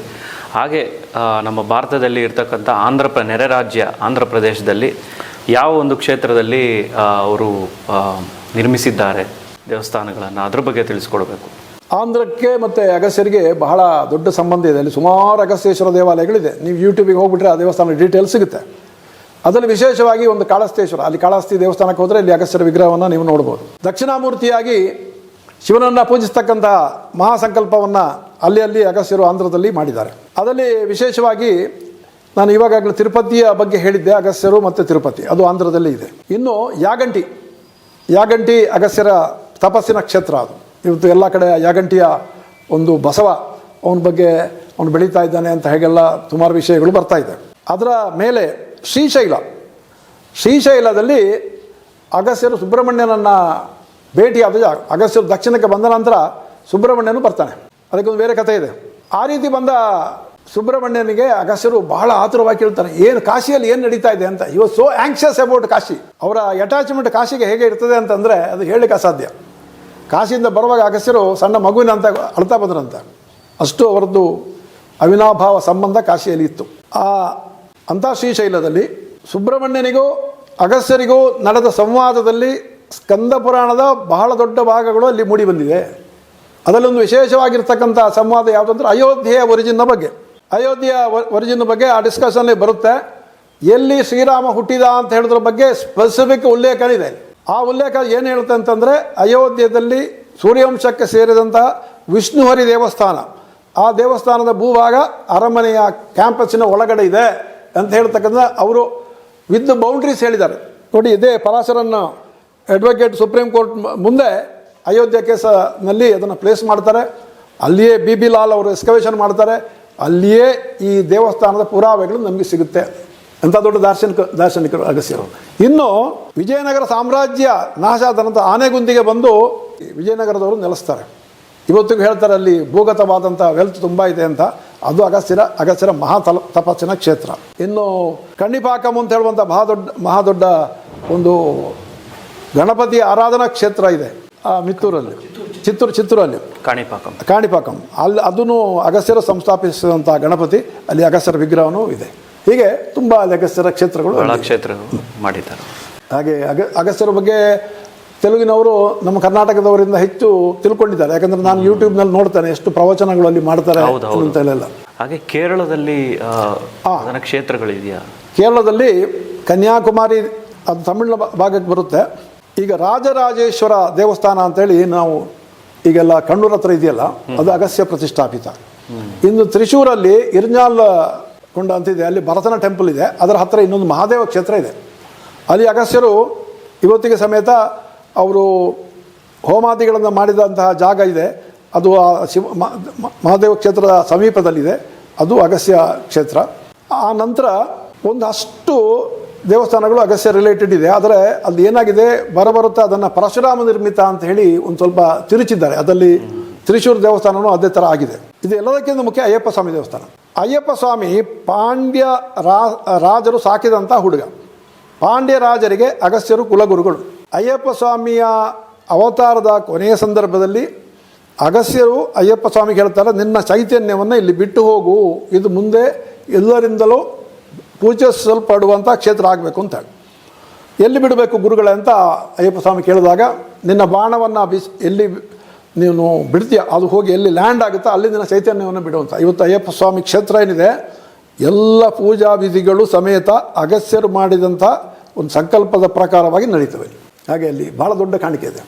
ಹಾಗೆ ನಮ್ಮ ಭಾರತದಲ್ಲಿ ಇರ್ತಕ್ಕಂಥ ಆಂಧ್ರ ಪ್ರ, ನೆರೆ ರಾಜ್ಯ ಆಂಧ್ರ ಪ್ರದೇಶದಲ್ಲಿ ಯಾವ ಒಂದು ಕ್ಷೇತ್ರದಲ್ಲಿ ಅವರು ನಿರ್ಮಿಸಿದ್ದಾರೆ ದೇವಸ್ಥಾನಗಳನ್ನು, ಅದ್ರ ಬಗ್ಗೆ ತಿಳಿಸ್ಕೊಡ್ಬೇಕು. ಆಂಧ್ರಕ್ಕೆ ಮತ್ತು ಅಗಸ್ಯರಿಗೆ ಬಹಳ ದೊಡ್ಡ ಸಂಬಂಧ ಇದೆ. ಅಲ್ಲಿ ಸುಮಾರು ಅಗಸ್ತ್ಯೇಶ್ವರ ದೇವಾಲಯಗಳಿದೆ. ನೀವು ಯೂಟ್ಯೂಬಿಗೆ ಹೋಗ್ಬಿಟ್ರೆ ಆ ದೇವಸ್ಥಾನ ಡೀಟೇಲ್ ಸಿಗುತ್ತೆ. ಅದರಲ್ಲಿ ವಿಶೇಷವಾಗಿ ಒಂದು ಕಾಳಸ್ತೇಶ್ವರ. ಅಲ್ಲಿ ಕಾಳಹಸ್ತಿ ದೇವಸ್ಥಾನಕ್ಕೆ ಹೋದರೆ ಇಲ್ಲಿ ಅಗಸ್ತ್ಯರ ವಿಗ್ರಹವನ್ನು ನೀವು ನೋಡ್ಬೋದು. ದಕ್ಷಿಣಾಮೂರ್ತಿಯಾಗಿ ಶಿವನನ್ನು ಪೂಜಿಸ್ತಕ್ಕಂಥ ಮಹಾಸಂಕಲ್ಪವನ್ನು ಅಲ್ಲಿ ಅಲ್ಲಿ ಅಗಸ್ತ್ಯರು ಆಂಧ್ರದಲ್ಲಿ ಮಾಡಿದ್ದಾರೆ. ಅದರಲ್ಲಿ ವಿಶೇಷವಾಗಿ ನಾನು ಇವಾಗಲೇ ತಿರುಪತಿಯ ಬಗ್ಗೆ ಹೇಳಿದ್ದೆ, ಅಗಸ್ತ್ಯರು ಮತ್ತು ತಿರುಪತಿ. ಅದು ಆಂಧ್ರದಲ್ಲಿ ಇದೆ. ಇನ್ನು ಯಾಗಂಟಿ ಯಾಗಂಟಿ ಅಗಸ್ತ್ಯರ ತಪಸ್ಸಿನ ಕ್ಷೇತ್ರ ಅದು. ಇವತ್ತು ಎಲ್ಲ ಕಡೆ ಯಾಗಂಟಿಯ ಒಂದು ಬಸವ, ಅವನ ಬಗ್ಗೆ ಅವನು ಬೆಳೀತಾ ಇದ್ದಾನೆ ಅಂತ ಹೇಗೆಲ್ಲ ಸುಮಾರು ವಿಷಯಗಳು ಬರ್ತಾ ಇದೆ. ಅದರ ಮೇಲೆ ಶ್ರೀಶೈಲ. ಶ್ರೀಶೈಲದಲ್ಲಿ ಅಗಸ್ಯರು ಸುಬ್ರಹ್ಮಣ್ಯನನ್ನು ಭೇಟಿಯಾದ ಅಗಸ್ಯರು ದಕ್ಷಿಣಕ್ಕೆ ಬಂದ ನಂತರ ಸುಬ್ರಹ್ಮಣ್ಯನು ಬರ್ತಾನೆ. ಅದಕ್ಕೊಂದು ಬೇರೆ ಕಥೆ ಇದೆ. ಆ ರೀತಿ ಬಂದ ಸುಬ್ರಹ್ಮಣ್ಯನಿಗೆ ಅಗಸ್ಯರು ಬಹಳ ಆತುರವಾಗಿ ಕೇಳ್ತಾನೆ ಏನು ಕಾಶಿಯಲ್ಲಿ ಏನು ನಡೀತಾ ಇದೆ ಅಂತ? ಇವ ಸೋ ಆ್ಯಂಕ್ಷಸ್ ಅಬೌಟ್ ಕಾಶಿ. ಅವರ ಅಟ್ಯಾಚ್ಮೆಂಟ್ ಕಾಶಿಗೆ ಹೇಗೆ ಇರ್ತದೆ ಅಂತಂದರೆ ಅದು ಹೇಳಲಿಕ್ಕೆ ಅಸಾಧ್ಯ. ಕಾಶಿಯಿಂದ ಬರುವಾಗ ಅಗಸ್ಯರು ಸಣ್ಣ ಮಗುವಿನ ಅಂತ ಅಳ್ತಾ ಬಂದ್ರಂತೆ. ಅಷ್ಟು ಅವರದ್ದು ಅವಿನಾಭಾವ ಸಂಬಂಧ ಕಾಶಿಯಲ್ಲಿ ಇತ್ತು. ಆ ಅಂಥ ಶ್ರೀಶೈಲದಲ್ಲಿ ಸುಬ್ರಹ್ಮಣ್ಯನಿಗೂ ಅಗಸ್ಯರಿಗೂ ನಡೆದ ಸಂವಾದದಲ್ಲಿ ಸ್ಕಂದ ಪುರಾಣದ ಬಹಳ ದೊಡ್ಡ ಭಾಗಗಳು ಅಲ್ಲಿ ಮೂಡಿ ಬಂದಿದೆ. ಅದರಲ್ಲೊಂದು ವಿಶೇಷವಾಗಿರ್ತಕ್ಕಂಥ ಸಂವಾದ ಯಾವುದಂದ್ರೆ ಅಯೋಧ್ಯೆಯ ಒರಿಜಿನ್ನ ಬಗ್ಗೆ. ಅಯೋಧ್ಯೆಯ ಒರಿಜಿನ್ ಬಗ್ಗೆ ಆ ಡಿಸ್ಕಷನಲ್ಲಿ ಬರುತ್ತೆ. ಎಲ್ಲಿ ಶ್ರೀರಾಮ ಹುಟ್ಟಿದ ಅಂತ ಹೇಳಿದ್ರ ಬಗ್ಗೆ ಸ್ಪೆಸಿಫಿಕ್ ಉಲ್ಲೇಖನಿದೆ. ಆ ಉಲ್ಲೇಖ ಏನು ಹೇಳುತ್ತೆ ಅಂತಂದರೆ ಅಯೋಧ್ಯೆಯಲ್ಲಿ ಸೂರ್ಯವಂಶಕ್ಕೆ ಸೇರಿದಂತಹ ವಿಷ್ಣುಹರಿ ದೇವಸ್ಥಾನ. ಆ ದೇವಸ್ಥಾನದ ಭೂಭಾಗ ಅರಮನೆಯ ಕ್ಯಾಂಪಸ್ಸಿನ ಒಳಗಡೆ ಇದೆ. ಅಂತ ಹೇಳ್ತಕ್ಕಂಥ ಅವರು ವಿತ್ ಬೌಂಡ್ರೀಸ್ ಹೇಳಿದ್ದಾರೆ. ನೋಡಿ, ಇದೇ ಪರಾಶರನ್ನು ಅಡ್ವೊಕೇಟ್ ಸುಪ್ರೀಂ ಕೋರ್ಟ್ ಮುಂದೆ ಅಯೋಧ್ಯೆ ಕೇಸನಲ್ಲಿ ಅದನ್ನು ಪ್ಲೇಸ್ ಮಾಡ್ತಾರೆ. ಅಲ್ಲಿಯೇ ಬಿ ಬಿ ಲಾಲ್ ಅವರು ಎಸ್ಕವೇಷನ್ ಮಾಡ್ತಾರೆ. ಅಲ್ಲಿಯೇ ಈ ದೇವಸ್ಥಾನದ ಪುರಾವೆಗಳು ನಮಗೆ ಸಿಗುತ್ತೆ. ಅಂತ ದೊಡ್ಡ ದಾರ್ಶನಿಕ, ದಾರ್ಶನಿಕರು ಅಗಸ್ಯರು ಇನ್ನು ವಿಜಯನಗರ ಸಾಮ್ರಾಜ್ಯ ನಾಶ ಆನೆಗುಂದಿಗೆ ಬಂದು ವಿಜಯನಗರದವರು ನೆಲೆಸ್ತಾರೆ. ಇವತ್ತಿಗೂ ಹೇಳ್ತಾರೆ ಅಲ್ಲಿ ಭೂಗತವಾದಂಥ ವೆಲ್ತ್ ತುಂಬ ಇದೆ ಅಂತ. ಅದು ಅಗಸ್ತ್ಯರ ಅಗಸ್ತ್ಯರ ಮಹಾ ತಲ ತಪಸ್ಸಿನ ಕ್ಷೇತ್ರ. ಇನ್ನು ಕಣ್ಣಿಪಾಕಂ ಅಂತ ಹೇಳುವಂಥ ಮಹಾದೊಡ್ಡ ಮಹಾದೊಡ್ಡ ಒಂದು ಗಣಪತಿ ಆರಾಧನಾ ಕ್ಷೇತ್ರ ಇದೆ ಆ ಮಿತ್ತೂರಲ್ಲಿ. ಚಿತ್ತೂರು ಚಿತ್ತೂರಲ್ಲಿ. ಕಾಣಿಪಾಕಂ. ಕಾಣಿಪಾಕಂ. ಅಲ್ಲಿ ಅದನ್ನು ಅಗಸ್ತ್ಯರು ಸಂಸ್ಥಾಪಿಸಿದಂಥ ಗಣಪತಿ ಅಲ್ಲಿ ಅಗಸ್ತ್ಯರ ವಿಗ್ರಹವೂ ಇದೆ. ಹೀಗೆ ತುಂಬ ಅಲ್ಲಿ ಅಗಸ್ತ್ಯರ ಕ್ಷೇತ್ರಗಳು. ಕ್ಷೇತ್ರಗಳು ಮಾಡಿದ್ದಾರೆ. ಹಾಗೆ ಅಗ ಅಗಸ್ತ್ಯರ ಬಗ್ಗೆ ತೆಲುಗಿನವರು ನಮ್ಮ ಕರ್ನಾಟಕದವರಿಂದ ಹೆಚ್ಚು ತಿಳ್ಕೊಂಡಿದ್ದಾರೆ. ಯಾಕಂದ್ರೆ ನಾನು ಯೂಟ್ಯೂಬ್ನಲ್ಲಿ ನೋಡ್ತೇನೆ ಎಷ್ಟು ಪ್ರವಚನಗಳು ಅಲ್ಲಿ ಮಾಡ್ತಾರೆ. ಅಂತ ಹಾಗೆ ಕೇರಳದಲ್ಲಿ ಕ್ಷೇತ್ರಗಳಿದೆಯಾ ಕೇರಳದಲ್ಲಿ ಕನ್ಯಾಕುಮಾರಿ ಅದು ತಮಿಳು ಭಾಗಕ್ಕೆ ಬರುತ್ತೆ. ಈಗ ರಾಜರಾಜೇಶ್ವರ ದೇವಸ್ಥಾನ ಅಂತೇಳಿ ನಾವು ಈಗೆಲ್ಲ ಕಣ್ಣೂರ ಹತ್ರ ಇದೆಯಲ್ಲ ಅದು ಅಗಸ್ಯ ಪ್ರತಿಷ್ಠಾಪಿತ. ಇನ್ನು ತ್ರಿಶೂರಲ್ಲಿ ಇರ್ನಾಲ್ ಕೊಂಡ ಅಂತಿದೆ ಅಲ್ಲಿ ಭರತನ ಟೆಂಪಲ್ ಇದೆ ಅದರ ಹತ್ತಿರ ಇನ್ನೊಂದು ಮಹಾದೇವ ಕ್ಷೇತ್ರ ಇದೆ. ಅಲ್ಲಿ ಅಗಸ್ಯರು ಇವತ್ತಿಗೆ ಸಮೇತ ಅವರು ಹೋಮಾದಿಗಳನ್ನು ಮಾಡಿದಂತಹ ಜಾಗ ಇದೆ. ಅದು ಆ ಶಿವ ಮಹಾದೇವ ಕ್ಷೇತ್ರದ ಸಮೀಪದಲ್ಲಿದೆ. ಅದು ಅಗಸ್ಯ ಕ್ಷೇತ್ರ. ಆ ನಂತರ ಒಂದಷ್ಟು ದೇವಸ್ಥಾನಗಳು ಅಗಸ್ಯ ರಿಲೇಟೆಡ್ ಇದೆ. ಆದರೆ ಅಲ್ಲಿ ಏನಾಗಿದೆ? ಬರಬರುತ್ತಾ ಅದನ್ನು ಪರಶುರಾಮ ನಿರ್ಮಿತ ಅಂತ ಹೇಳಿ ಒಂದು ಸ್ವಲ್ಪ ತಿರುಚಿದ್ದಾರೆ. ಅದರಲ್ಲಿ ತ್ರಿಶೂರ್ ದೇವಸ್ಥಾನವೂ ಅದೇ ಥರ ಆಗಿದೆ. ಇದು ಎಲ್ಲದಕ್ಕಿಂತ ಮುಖ್ಯ ಅಯ್ಯಪ್ಪ ಸ್ವಾಮಿ ದೇವಸ್ಥಾನ. ಅಯ್ಯಪ್ಪ ಸ್ವಾಮಿ ಪಾಂಡ್ಯ ರಾಜರು ಸಾಕಿದಂಥ ಹುಡುಗ. ಪಾಂಡ್ಯ ರಾಜರಿಗೆ ಅಗಸ್ಯರು ಕುಲಗುರುಗಳು. ಅಯ್ಯಪ್ಪ ಸ್ವಾಮಿಯ ಅವತಾರದ ಕೊನೆಯ ಸಂದರ್ಭದಲ್ಲಿ ಅಗಸ್ಯರು ಅಯ್ಯಪ್ಪ ಸ್ವಾಮಿಗೆ ಹೇಳ್ತಾರೆ, ನಿನ್ನ ಚೈತನ್ಯವನ್ನು ಇಲ್ಲಿ ಬಿಟ್ಟು ಹೋಗು. ಇದು ಮುಂದೆ ಎಲ್ಲರಿಂದಲೂ ಪೂಜಿಸಲ್ಪಡುವಂಥ ಕ್ಷೇತ್ರ ಆಗಬೇಕು ಅಂತ ಎಲ್ಲಿ ಬಿಡಬೇಕು ಗುರುಗಳೇ ಅಂತ ಅಯ್ಯಪ್ಪ ಸ್ವಾಮಿ ಕೇಳಿದಾಗ, ನಿನ್ನ ಬಾಣವನ್ನು ಬಿಸ್, ಎಲ್ಲಿ ನೀನು ಬಿಡ್ತೀಯ? ಅದು ಹೋಗಿ ಎಲ್ಲಿ ಲ್ಯಾಂಡ್ ಆಗುತ್ತೋ ಅಲ್ಲಿ ನಿನ್ನ ಚೈತನ್ಯವನ್ನು ಬಿಡುವಂಥ ಇವತ್ತು ಅಯ್ಯಪ್ಪ ಸ್ವಾಮಿ ಕ್ಷೇತ್ರ ಏನಿದೆ, ಎಲ್ಲ ಪೂಜಾ ವಿಧಿಗಳು ಸಮೇತ ಅಗಸ್ಯರು ಮಾಡಿದಂಥ ಒಂದು ಸಂಕಲ್ಪದ ಪ್ರಕಾರವಾಗಿ ನಡೀತವೆ. ಹಾಗೆ ಅಲ್ಲಿ ಭಾಳ ದೊಡ್ಡ ಕಾಣಿಕೆ ಇದೆ.